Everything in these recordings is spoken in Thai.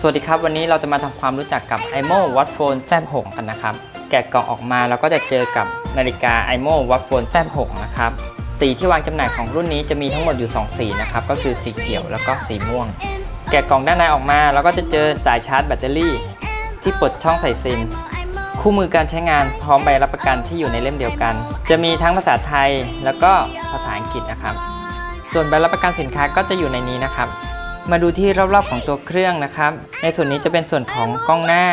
สวัสดีครับ วันนี้เราจะมาทำความรู้จักกับ IMO Watchphone Z6 กันนะครับ แกะกล่องออกมาแล้วก็จะเจอกับนาฬิกา IMO Watchphone Z6 นะครับ สีที่วางจำหน่ายของรุ่นนี้จะมีทั้งหมดอยู่ 2 สีนะครับ ก็คือสีเขียวแล้วก็สีม่วง แกะกล่องด้านในออกมาแล้วก็จะเจอสายชาร์จแบตเตอรี่ ที่ปลดช่องใส่ซิมคู่มือการใช้งานพร้อมใบรับประกันที่อยู่ในเล่มเดียวกัน จะมีทั้งภาษาไทยแล้วก็ภาษาอังกฤษนะครับ ส่วนใบรับประกันสินค้าก็จะอยู่ในนี้นะครับ มาดูที่รอบๆของตัวเครื่องนะครับ ในส่วนนี้จะเป็นส่วนของกล้องหน้า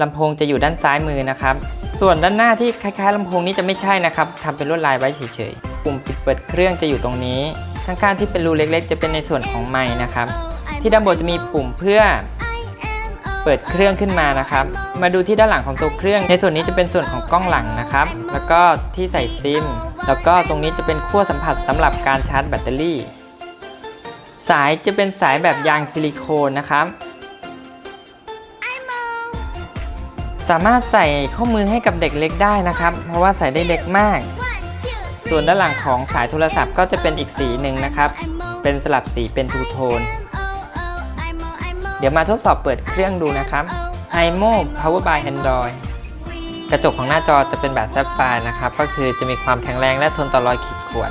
ลำโพงจะอยู่ด้านซ้ายมือนะครับ ส่วนด้านหน้าที่คล้ายๆลำโพงนี้จะไม่ใช่นะครับทำเป็นลวดลายไว้เฉยๆ ปุ่มปิดเปิดเครื่องจะอยู่ตรงนี้ ข้างๆที่เป็นรูเล็กๆ จะเป็นในส่วนของไม้นะครับ ที่ด้านบนจะมีปุ่มเพื่อเปิดเครื่องขึ้นมานะครับ มาดูที่ด้านหลังของตัวเครื่อง ในส่วนนี้จะเป็นส่วนของกล้องหลังนะครับ แล้วก็ที่ใส่ซิม แล้วก็ตรงนี้จะเป็นขั้วสัมผัสสำหรับการชาร์จแบตเตอรี่ สายจะเป็นสายแบบยางซิลิโคนนะครับ สามารถใส่ข้อมือให้กับเด็กเล็กได้นะครับ เพราะว่าใส่ได้เล็กมาก ส่วนด้านหลังของสายโทรศัพท์ก็จะเป็นอีกสีหนึ่งนะครับ เป็นสลับสีเป็นทูโทน เดี๋ยวมาทดสอบเปิดเครื่องดูนะครับ iMo Power by Android กระจกของหน้าจอจะเป็นแบบแซฟไฟร์นะครับ ก็คือจะมีความแข็งแรงและทนต่อรอยขีดข่วน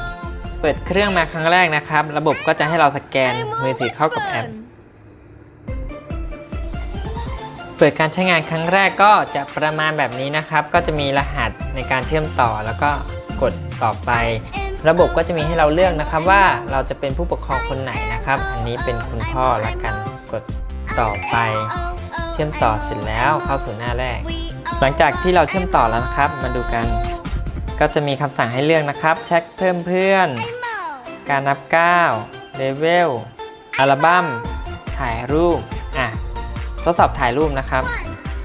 เปิดเครื่องมาครั้งแรกนะครับ ระบบก็จะให้เราสแกนมือถือเข้ากับแอป เปิดการใช้งานครั้งแรกก็จะประมาณแบบนี้นะครับ ก็จะมีรหัสในการเชื่อมต่อแล้วก็กดต่อไป ระบบก็จะมีให้เราเลือกนะครับว่าเราจะเป็นผู้ปกครองคนไหนนะครับ อันนี้เป็นคุณพ่อละกันกดต่อไป เชื่อมต่อเสร็จแล้วเข้าสู่หน้าแรก หลังจากที่เราเชื่อมต่อแล้วนะครับ มาดูกัน ก็จะมีคำสั่งให้เลือกนะครับเช็คเพิ่มเพื่อน การนับก้าวเลเวลอัลบั้มถ่ายรูปอะทดสอบถ่ายรูปนะครับ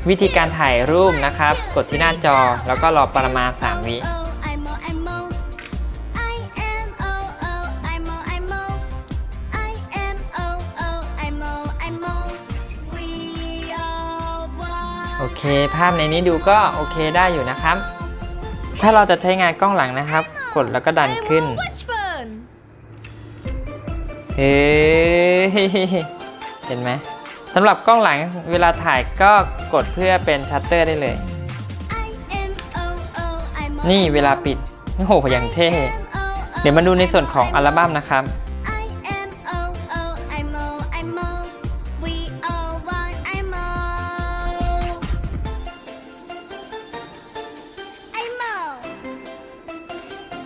วิธีการถ่ายรูปนะครับ กดที่หน้าจอแล้วก็รอประมาณ 3 วิโอเค ภาพในนี้ดูก็โอเคได้อยู่นะครับ ถ้าเราจะใช้งานกล้องหลังนะครับ กดแล้วก็ดันขึ้น เฮ้ยเห็นไหมสำหรับกล้องหลังเวลาถ่ายก็กดเพื่อเป็นชัตเตอร์ได้เลย นี่เวลาปิด โอ้โหอย่างเท่ เดี๋ยวมาดูในส่วนของอัลบั้มนะครับ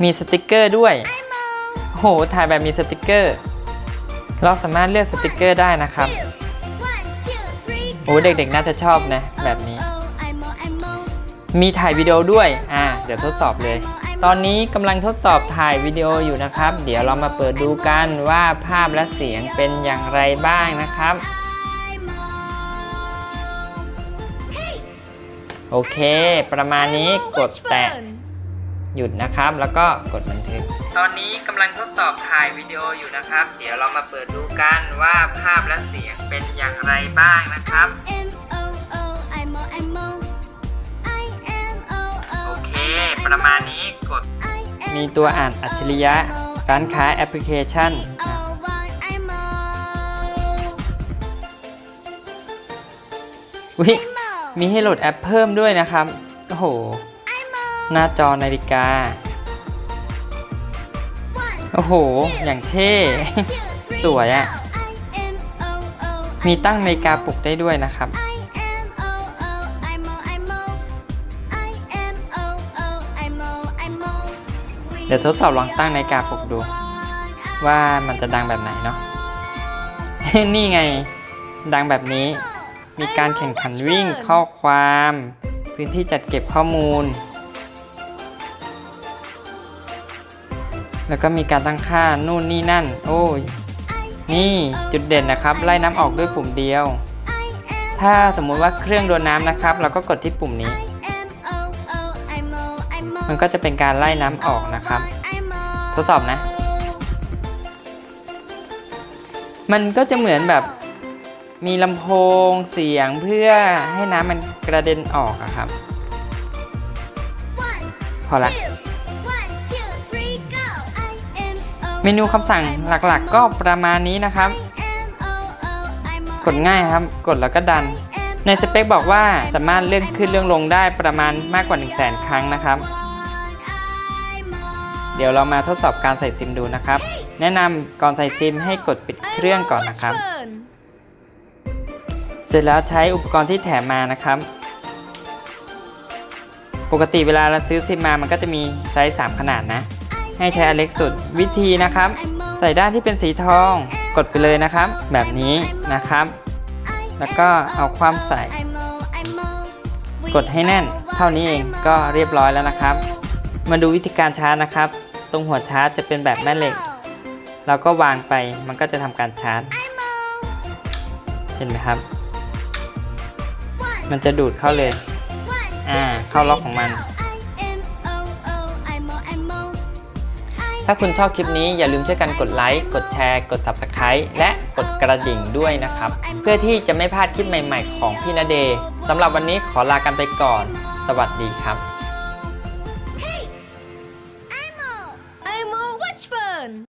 มีสติกเกอร์ด้วยโอ้โหถ่ายแบบมีสติกเกอร์ เราสามารถเลือกสติกเกอร์ได้นะครับโอ้เด็กๆน่าจะชอบนะ แบบนี้ มีถ่ายวิดีโอด้วย อ่า เดี๋ยวทดสอบเลย ตอนนี้กำลังทดสอบถ่ายวิดีโออยู่นะครับ เดี๋ยวเรามาเปิดดูกันว่าภาพและเสียงเป็นอย่างไรบ้างนะครับ โอเค ประมาณนี้กดแตะ หยุดนะครับ แล้วก็กดบันทึก ตอนนี้กำลังทดสอบถ่ายวิดีโออยู่นะครับ เดี๋ยวเรามาเปิดดูกันว่าภาพและเสียงเป็นอย่างไรบ้างนะครับโอเค ประมาณนี้กดมีตัวอ่านอัจฉริยะ ร้านค้าแอปพลิเคชันอะอุ๊ยมีให้โหลดแอปเพิ่มด้วยนะครับ โอ้โห หน้าจอนาฬิกา โอ้โห อย่างเท่ สวยอะมีตั้งนาฬิกาปลุกได้ด้วยนะครับ เดี๋ยวทดสอบลองตั้งนาฬิกาปลุกดู ว่ามันจะดังแบบไหนเนาะ นี่ไง ดังแบบนี้ มีการแข่งขันวิ่งข้อความ พื้นที่จัดเก็บข้อมูล แล้วก็มีการตั้งค่านู่นนี่นั่น โอ้ย นี่จุดเด่นนะครับ ไล่น้ำออกด้วยปุ่มเดียว ถ้าสมมุติว่าเครื่องโดนน้ำนะครับ เราก็กดที่ปุ่มนี้ มันก็จะเป็นการไล่น้ำออกนะครับ ทดสอบนะ มันก็จะเหมือนแบบมีลำโพงเสียงเพื่อให้น้ำมันกระเด็นออกอะครับ พอละ เมนูคำสั่งหลักๆก็ประมาณนี้นะครับ กดง่ายครับ กดแล้วก็ดัน ในสเปคบอกว่าสามารถเลื่อนขึ้นเลื่อนลงได้ประมาณมากกว่า 1 0 0 0 0แครั้งนะครับ เดี๋ยวเรามาทดสอบการใส่ซิมดูนะครับ แนะนำก่อนใส่ซิมให้กดปิดเครื่องก่อนนะครับ เสร็จแล้วใช้อุปกรณ์ที่แถมมานะครับปกติเวลาเราซื้อซิมมา มันก็จะมีไซส์ 3 ขนาดนะ ให้ใช้อันเล็กสุดวิธีนะครับ ใส่ด้านที่เป็นสีทองกดไปเลยนะครับ แบบนี้นะครับ แล้วก็เอาความใส่ กดให้แน่น เท่านี้เองก็เรียบร้อยแล้วนะครับ มาดูวิธีการชาร์จนะครับ ตรงหัวชาร์จจะเป็นแบบแม่เหล็ก เราก็วางไปมันก็จะทำการชาร์จ เห็นไหมครับ มันจะดูดเข้าเลย อ่าเข้าล็อกของมัน ถ้าคุณชอบคลิปนี้อย่าลืมช่วยกันกดไลค์ กดแชร์ กด Subscribe และกดกระดิ่งด้วยนะครับ เพื่อที่จะไม่พลาดคลิปใหม่ๆของพี่ณเดย์สำหรับวันนี้ขอลากันไปก่อน สวัสดีครับ I'm a watch phone.